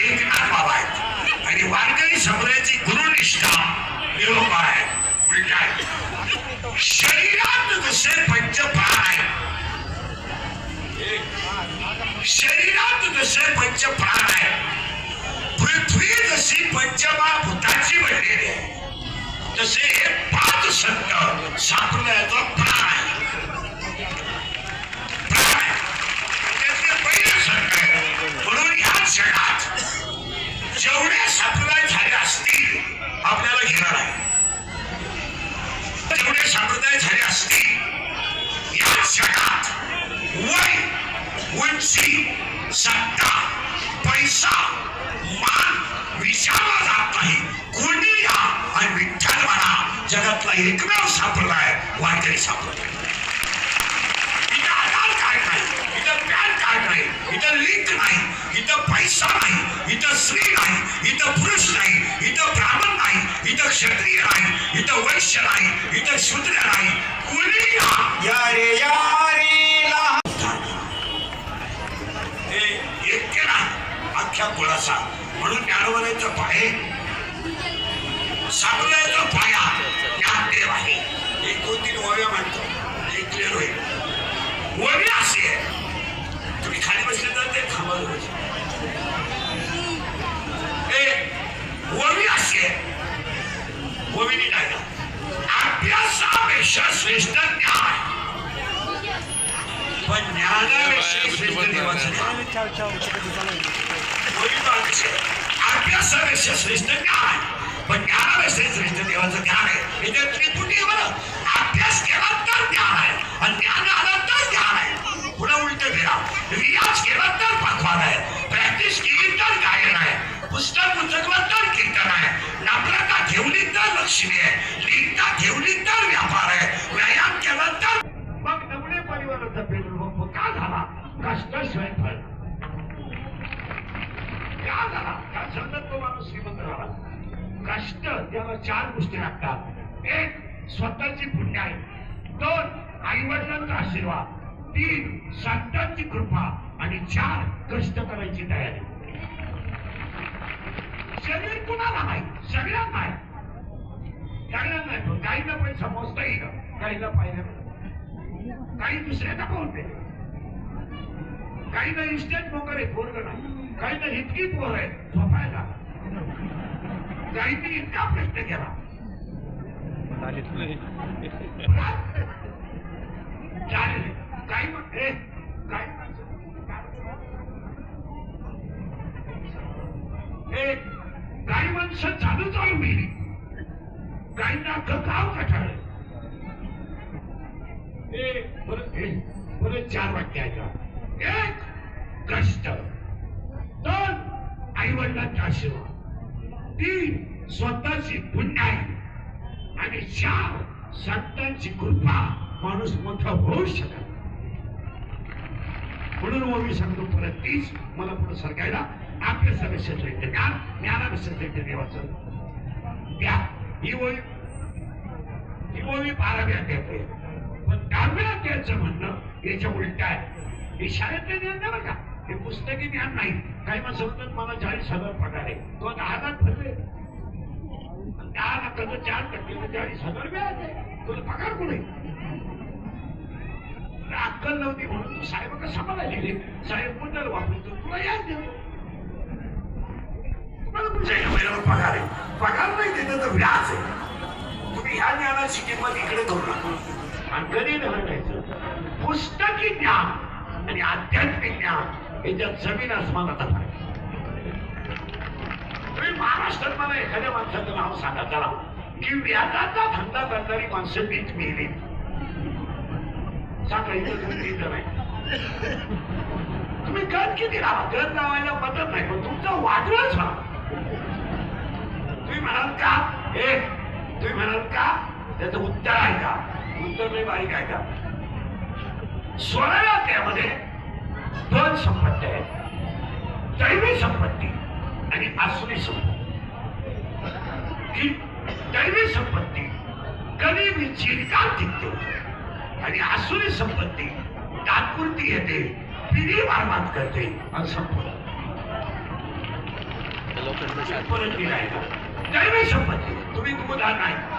एकनाथ बाबा आहेत आणि वारकरी समुदायाची गुरुनिष्ठा निरोप आहे. उलट आहे. शरीरात जसे पंच प्राण आहेत शरीरात जसे पंच प्राण आहेत पृथ्वी जशी पंचमहाभूताची बनलेली आहे तसे हे पाच संत संप्रदायाचा प्राण असतील वय उंची सत्ता पैसा मान विचारला जात नाही. कोणी या? आणि विठ्ठल म्हणा जगातला एकमेव संप्रदाय वारकरी संप्रदाय. इथं आधार कार्ड नाही इथं पॅन कार्ड नाही इथं लिंक नाही इथं पैसा नाही इथं स्त्री नाही इथं पुरुष नाही इथं ब्राह्मण नाही इथं क्षत्रिय नाही इथं वैश्य नाही इथं शूद्र नाही. कुणी या कुळाचा म्हणून ज्ञानवरायचं पाय. सापल्याचा पाया. ज्ञानदेव आहे. एक दोन तीन ओव्या म्हणतो? हे क्लिअर होईल. ओवी अशी आहे तुम्ही खाली बसले तर ते थांबायला पाहिजे ए ओवी अशी आहे ओवीनी काय अभ्यासापेक्षा श्रेष्ठ ज्ञान आहे पण ज्ञानापेक्षा श्रेष्ठ देवाचं ज्ञान अभ्यासापेक्षा श्रेष्ठ ज्ञान पण ज्ञानापेक्षा श्रेष्ठ देवाचं ज्ञान आहे इथे त्रिपुटी बरं अभ्यास केला तर ज्ञान आहे आणि ज्ञान आलं तर ज्ञान आहे पुन्हा उलट फिरा रियाज केला तर पखवान आहे प्रॅक्टिस केली तर गायन आहे पुस्तक उचकलं तर कीर्तन आहे नम्रता ठेवली तर लक्ष्मी आहे लिंगता ठेवली तर व्यापार आहे व्यायाम केला तर मग नवणे परिवाराचा पेट्रोल पंप का झाला कष्टाशिवाय फळ का झाला का समजत तो माणूस श्रीमंत झाला कष्ट त्याला चार गोष्टी लागतात. एक स्वतःची पुण्य आहे. दोन आई वडिलांचा आशीर्वाद. तीन संतांची कृपा. आणि चार कष्ट करायची तयारी. शरीर कुणाला नाही? सगळ्यांना आहे. सगळ्यांना नाही पण काहींना पण समजता येईल काहींना पाहिजे काही दुसऱ्यांना बोलते काही ना इस्टेट मोकर आहे पोरग नाही. काही ना इतकी पोर आहे झोपायला. काहींनी इतका प्रश्न केला. चालेल. काही म्हण- ए, काही माणसं- चालू चालू मिली अख्खं गाव कठाळ परत चार वाक्य ऐका. एक कष्ट. दोन आई वडिलांचा आशीर्वाद. ती स्वतःची पुण्याई आणि चार संतांची कृपा माणूस मोठा होऊ शकत म्हणून मग मी सांगतो परत तीच मला पुढे सरकायला. आपल्या सदस्याचं ज्ञान ज्ञानाविषयी देवाचं. द्या. ही ओळी ही ओळी बाराव्या देते. पण दहाव्या त्याचं म्हणणं याच्या उलट आहे. हे शाळेतलं ज्ञान नाही बघा हे पुस्तकी ज्ञान नाही. काही माणसं म्हणतात मला चाळीस हजार पगार आहे. तो दहा हजार भरले चार टक्के चाळीस हजार मिळाले तुला पगार कुठे अक्कल नव्हती म्हणून तू साहेब का सांभाळायला गेले साहेबबद्दल वापरतो तुला याद देऊ तुम्हाला पुढच्या महिन्यावर पगार आहे पगार नाही देत तर व्याज आहे तुम्ही ह्या ज्ञानाची किंमत इकडे करू नका आणि कधी घालायचं पुस्तकी ज्ञान आणि आध्यात्मिक ज्ञान याच्यात जमीन आसमानाचा फरक तुम्ही एखाद्या माणसाचं नाव सांगा. चला. की व्याजाचा धंदा करणारी माणसं मीच मिळली. सांगा इथं तुम्ही नाही? तुम्ही गत किती राहा? गत लावायला मदत नाही पण तुमचं वाटलंच ना तुम्ही म्हणाल का? हे तुम्ही म्हणाल का? त्याचं उत्तर आहे का उत्तर नाही बारीक आहे का? सोळाव्या त्यामध्ये दोन संपत्ती आहेत दैवी संपत्ती आणि आसुरी संपत्ती. ही दैवी संपत्ती कधी मी चिरकाल टिकते. आणि आसुरी संपत्ती तात्पुरती येते पिढी बरबाद करते आणि दिलाय. दैवी शपथ तुम्ही गुमदार नाही.